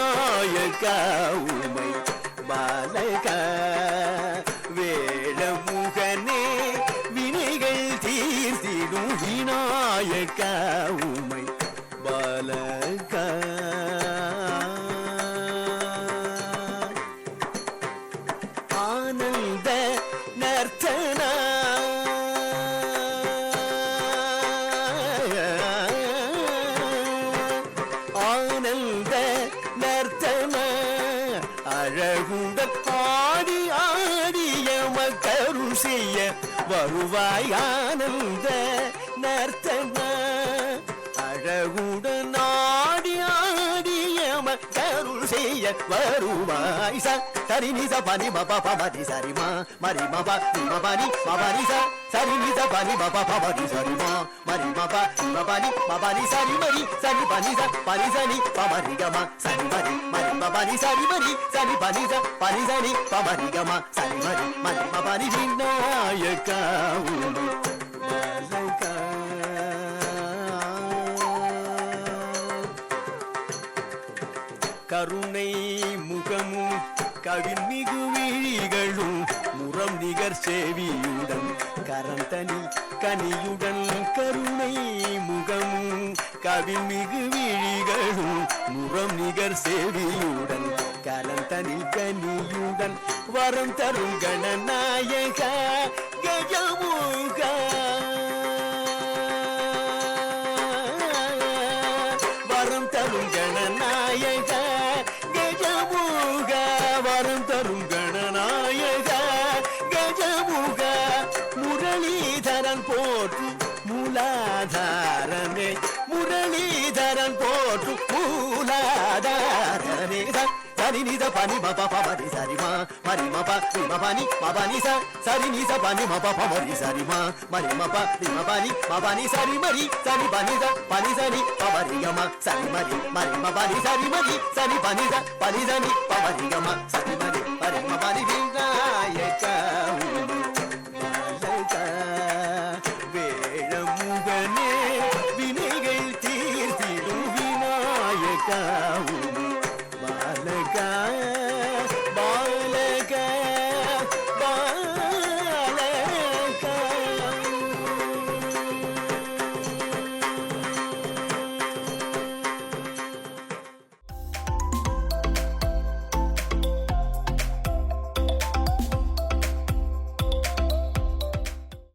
விநாயகா உமை பாலகா. வேளமுகனே வினைகள் தீர்த்திடும் விநாயகா உமை பாலகா. ஆனந்த நர்த்தனா அழகுட பாடி ஆடிய மக்கருள் செய்ய வருவாய் ஆனந்த நர்த்தன அருள் செய்ய வருவாய் ச சரி நிச பனி மப பமதி சரிமா மரி மப நி மபனி மபனி ச சரி நிச பனி மப பமதி சரிமா மரி மப நி மபனி சரி மரி சரி பனி ச பனி சனி பமரி கமா சரி மரி மரி மபனி சரி மரி சரி பனி ச பனி சனி பமரி கமா சரி மரி மரி மபனி விநாயகா உண்டு கருணை முகமும் கவின்மிகு விழிகளும் முறம் நிகர் சேவியுடன் கரந்தனி கனியுடன் கருணை முகமும் கவின்மிகு விழிகளும் முறம் நிகர் சேவியுடன் கலந்தனில் கனியுடன் வரம் தரும் கணநாயக கஜமுகா. வரம் தரும் கணநாயக கஜமுக முரளிதரன் போற்று மூலாதாரமே. முரளிதரன் போற்று மூலாதாரமே. சரி பனி மப பமரி சரி மரி மப ரி மபனி மபனி ச. சரி பனி மப பமரி சரி மரி மப ரி மபனி மபனி சரி மரி சரி பனி ச பனி சரி பமரி கம சரி மதி மதி மபனி சரி மதி சரி பனி ச பனி சரி மதி